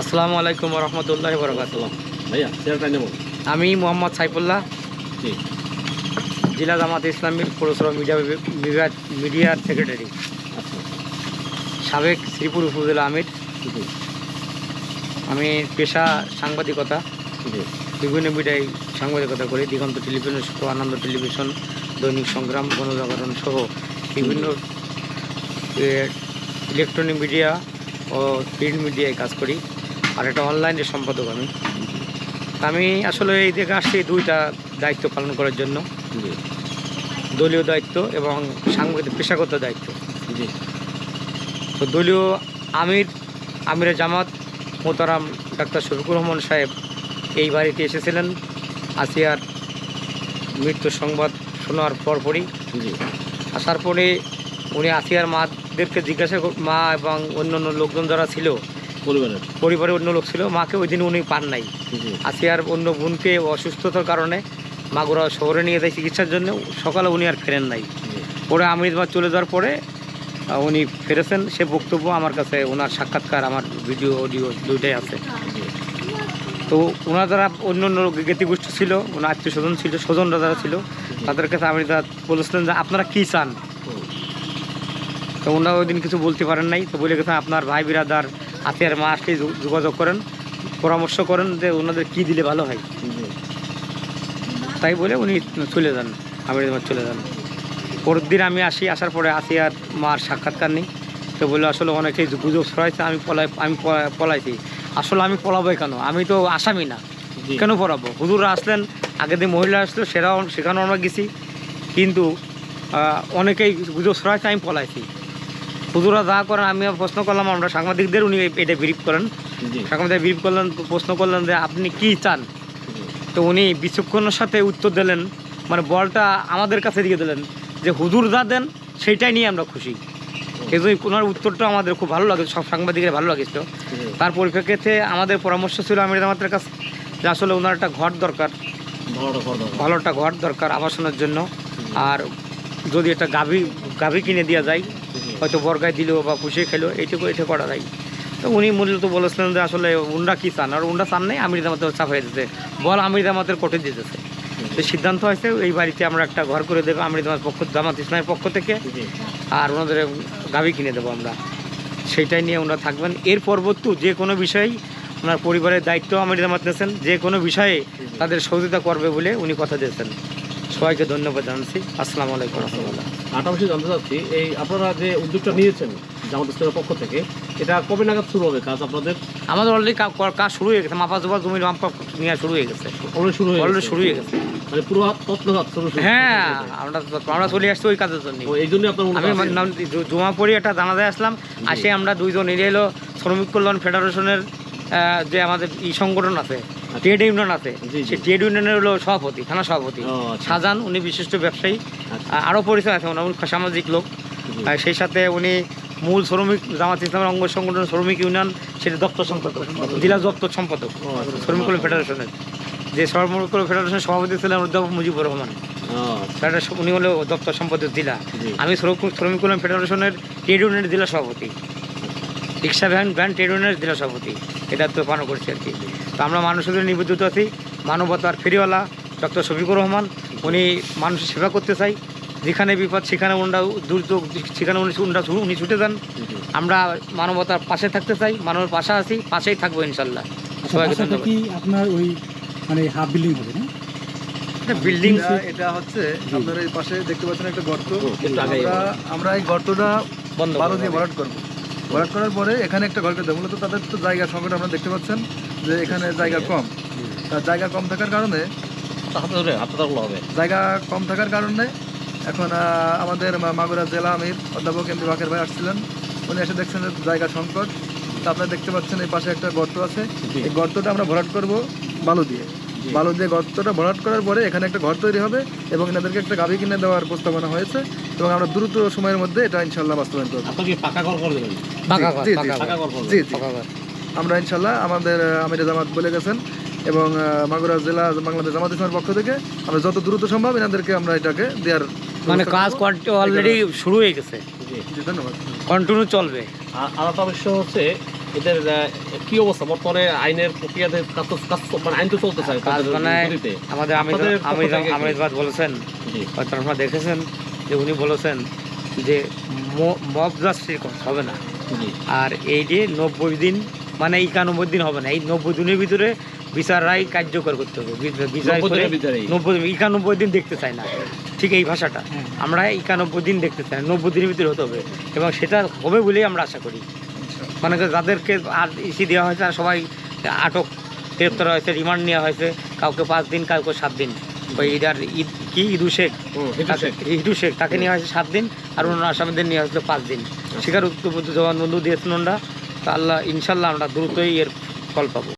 আসসালামু আলাইকুম রহমতুল্লাহ বরকাত ভাইয়া আমি মোহাম্মদ সাইফুল্লাহ। জি। জেলা জামাত ইসলামী পৌরসভা মিডিয়া বিভাগ মিডিয়ার সেক্রেটারি। আচ্ছা। সাবেক শ্রীপুর উপজেলা আমির। জি। আমি পেশা সাংবাদিকতা। জি। বিভিন্ন মিডিয়ায় সাংবাদিকতা করি দিগন্ত টেলিভিশন সহ আনন্দ টেলিভিশন দৈনিক সংগ্রাম গণজাগরণ সহ বিভিন্ন ইলেকট্রনিক মিডিয়া ও প্রিন্ট মিডিয়ায় কাজ করি। আর একটা অনলাইনে সম্পাদক আমি। আমি আসলে এই দিকে আসছি দুইটা দায়িত্ব পালন করার জন্য। জি। দলীয় দায়িত্ব এবং সাংবাদিক পেশাগত দায়িত্ব। জি। তো দলীয় আমির আমিরে জামাত মোতারাম ডাক্তার শফিকুর রহমান সাহেব এই বাড়িতে এসেছিলেন। আসিয়ার মৃত্যু সংবাদ শোনার পরপরই। জি। আসার পরে উনি আসিয়ার মাদেরকে জিজ্ঞাসা কর- মা এবং অন্য অন্য লোকজন যারা ছিল পরিবারের? পরিবারের অন্য লোক ছিল। মাকে ওই দিন উনি পান নাই। জি আসিয়ার অন্য বোনকে অসুস্থতার কারণে মাগুরা শহরে নিয়ে যায় চিকিৎসার জন্য। সকালে উনি আর ফেরেন নাই। পরে আমিরবাদ চলে যাওয়ার পরে উনি ফেরেছেন। সে বক্তব্য আমার কাছে ওনার সাক্ষাৎকার আমার ভিডিও অডিও দুইটাই আছে। তো ওনার যারা অন্য অন্য গোষ্ঠী ছিল ওনার আত্মীয় স্বজন ছিল স্বজনরা যারা ছিল তাদের কাছে আমিরদাদ বলেছিলেন যে আপনারা কী চান? তো ওনারা ওই দিন কিছু বলতে পারেন নাই। তো বলে গেছেন আপনার ভাই বিরাদার আত্মীয়ার মা আসলে যোগ- যোগাযোগ করেন পরামর্শ করেন যে ওনাদের কী দিলে ভালো হয়। তাই বলে উনি চলে যান আমিরবাদ চলে যান। পরের দিন আমি আসি আসার পরে আসিয়ার মার সাক্ষাৎকার নেই। তো বলে আসলে অনেকেই গুজব ছড়াইছে আমি পলাই আমি পলাইছি। আসলে আমি পলাবোই কেন? আমি তো আসামি না। কেন পড়াবো হুজুররা আসলেন আগের দিন মহিলা আসলো সেরাও সেখানেও আমরা গেছি। কিন্তু অনেকেই গুজব ছড়াইছে আমি পলাইছি। হুজুরা যা করেন আমি প্রশ্ন করলাম আমরা সাংবাদিকদের উনি এটা বিরিপ করেন। সাংবাদিক বিরিপ করলেন প্রশ্ন করলেন যে আপনি কি চান? তো উনি বিচক্ষণের সাথে উত্তর দিলেন মানে বলটা আমাদের কাছে দিয়ে দিলেন যে হুজুর যা দেন সেইটাই নিয়ে আমরা খুশি। এই জন্য ওনার উত্তরটা আমাদের খুব ভালো লাগে সব সাংবাদিকের ভালো লাগেছিল তার পরিপ্রেক্ষিতে আমাদের পরামর্শ ছিল আমির আমাদের কাছে যে আসলে ওনার একটা ঘর দরকার। ভালো একটা ঘর দরকার আবাসনের জন্য। আর যদি একটা গাভী গাভী কিনে দেওয়া যায় হয়তো বর্গায় দিল বা পুষিয়ে খেলো এইটুকু এটা করা যায়। তো উনি মূলত বলেছিলেন যে আসলে উন্ডা কী চান? আর উন্ডা চান নেই আমির দামাতে চাপাই দিতে বল আমির দামাতের কোটে দিতেছে। তো সিদ্ধান্ত হয়েছে এই বাড়িতে আমরা একটা ঘর করে দেবো আমির দামাত পক্ষ জামাত ইসলামের পক্ষ থেকে আর ওনাদের গাভী কিনে দেবো আমরা। সেইটাই নিয়ে ওনারা থাকবেন। এর পরবর্তী যে কোনো বিষয়েই ওনার পরিবারের দায়িত্ব আমির জামাত নিয়েছেন যে কোনো বিষয়ে তাদের সহযোগিতা করবে বলে উনি কথা দিয়েছেন। সবাইকে ধন্যবাদ জানাচ্ছি। আসসালামু আলাইকুম রহমতুল্লাহ। আটা বিষয়ে জানতে চাচ্ছি এই আপনারা যে উদ্যোগটা নিয়েছেন জামাত ইসলামের পক্ষ থেকে এটা কবে নাগাদ শুরু হবে কাজ আপনাদের? আমাদের অলরেডি কাজ শুরু হয়ে গেছে। মাপা জোপা জমির মাপা নেওয়া শুরু হয়ে গেছে। অলরেডি শুরু হয়ে অলরেডি? শুরু হয়ে গেছে। মানে পুরো শুরু হ্যাঁ আমরা আমরা চলে আসছি ওই কাজের জন্য। ও, এই জন্যই আপনার আমি নাম জমা পড়ি একটা জানাজায় আসলাম। আসে আমরা দুইজন এরিয়া এলো শ্রমিক কল্যাণ ফেডারেশনের যে আমাদের ই সংগঠন আছে ট্রেড ইউনিয়ন আছে। সেই ট্রেড ইউনিয়নের হলো সভাপতি থানা সভাপতি। আচ্ছা। উনি বিশিষ্ট ব্যবসায়ী। আচ্ছা, আরও পরিচয় আছে উনি সামাজিক লোক। আর সেই সাথে উনি মূল শ্রমিক জামাত ইসলামের অঙ্গ সংগঠন শ্রমিক ইউনিয়ন সেটা দপ্তর সম্পাদক জেলা দপ্তর সম্পাদক আচ্ছা। শ্রমিক কল্যাণ ফেডারেশনের। যে শ্রমিক কল্যাণ ফেডারেশনের সভাপতি ছিলেন অধ্যাপক মুজিবুর রহমান। আচ্ছা, উনি হলো দপ্তর সম্পাদক জেলা। আমি শ্রমিক কল্যাণ ফেডারেশনের ট্রেড ইউনিয়নের জেলা সভাপতি। রিক্সা ভ্যান ভ্যান ট্রেড ইউনিয়নের জেলা সভাপতি। এটা তো পালন করছি আর কি। তো আমরা মানুষদের নিবেদিত আছি। মানবতার ফেরিওয়ালা ডক্টর শফিকুর রহমান উনি মানুষের সেবা করতে চাই। যেখানে বিপদ সেখানে উন্ডা দুর্যোগ সেখানে উনি উন্ডা উনি ছুটে যান। আমরা মানবতার পাশে থাকতে চাই মানবের পাশে আছি পাশেই থাকব ইনশাল্লাহ। সবাইকে ধন্যবাদ। আপনার ওই মানে হাফ বিল্ডিং হবে না? বিল্ডিং এটা- হচ্ছে আপনার এই পাশে দেখতে পাচ্ছেন একটা গর্ত। আমরা আমরা এই গর্তটা বন্ধ করব। দিয়ে ভরাট করব। ভরাট করার পরে এখানে একটা করে দেবো। মূলত তাদের তো জায়গা সংকট আমরা দেখতে পাচ্ছেন। যে এখানে জায়গা কম। তা জায়গা কম থাকার কারণে হবে। জায়গা কম থাকার কারণে এখন আমাদের মা- মাগুরা জেলা আমির অধ্যাপক এম বাকের ভাই আসছিলেন। উনি এসে দেখছেন যে জায়গা সংকট। তা আপনারা দেখতে পাচ্ছেন এই পাশে একটা গর্ত আছে। এই গর্তটা আমরা ভরাট করব বালু দিয়ে। বালু দিয়ে গর্তটা ভরাট করার পরে এখানে একটা ঘর তৈরি হবে এবং এনাদেরকে একটা গাভী কিনে দেওয়ার প্রস্তাবনা হয়েছে এবং আমরা দ্রুত সময়ের মধ্যে এটা ইনশাল্লাহ বাস্তবায়ন করব। জি, জি, আমরা ইনশাল্লাহ আমাদের আমির জামাত বলে গেছেন এবং মাগুরা জেলা বাংলাদেশ জামাত ইসলামের পক্ষ থেকে আমরা যত দ্রুত সম্ভব এনাদেরকে আমরা এটাকে দেওয়ার মানে কাজ। অলরেডি শুরু হয়ে গেছে। জি জি ধন্যবাদ। কন্টিনিউ চলবে। একটা বিষয় হচ্ছে এদের কি অবস্থা? বর্তমানে আইনের প্রক্রিয়াতে কাজ মানে আইন তো চলতেছে তাদের মানে আমাদের আমির আপনাদের পক্ষ আমির থেকে বলেছেন আপনারা দেখেছেন যে উনি বলেছেন যে মব জাস্টিস হবে না। আর এই যে নব্বই দিন মানে একানব্বই দিন হবে না এই নব্বই দিনের ভিতরে বিচার রায় কার্যকর করতে হবে। বিচার করে নব্বই একানব্বই দিন দেখতে চাই না। ঠিক এই ভাষাটা। হ্যাঁ। আমরা একানব্বই দিন দেখতে চাই না নব্বই দিনের ভিতরে হতে হবে। এবং সেটা হবে বলেই আমরা আশা করি। মানে যাদেরকে আর ইসি দেওয়া হয়েছে আর সবাই আটক গ্রেপ্তার হয়েছে রিমান্ড নেওয়া হয়েছে কাউকে পাঁচ দিন কাউকে সাত দিন। ওই ইদার ঈদ কি? ইদু শেখ। তাকে- শেখ। তাকে নেওয়া হয়েছে সাত দিন আর অন্য আসামিদের নেওয়া হয়েছিল পাঁচ দিন। স্বীকার জবানবন্ধু দিয়েছেন ওনারা। তা আল্লাহ ইনশাল্লাহ আমরা দ্রুতই এর ফল পাবো।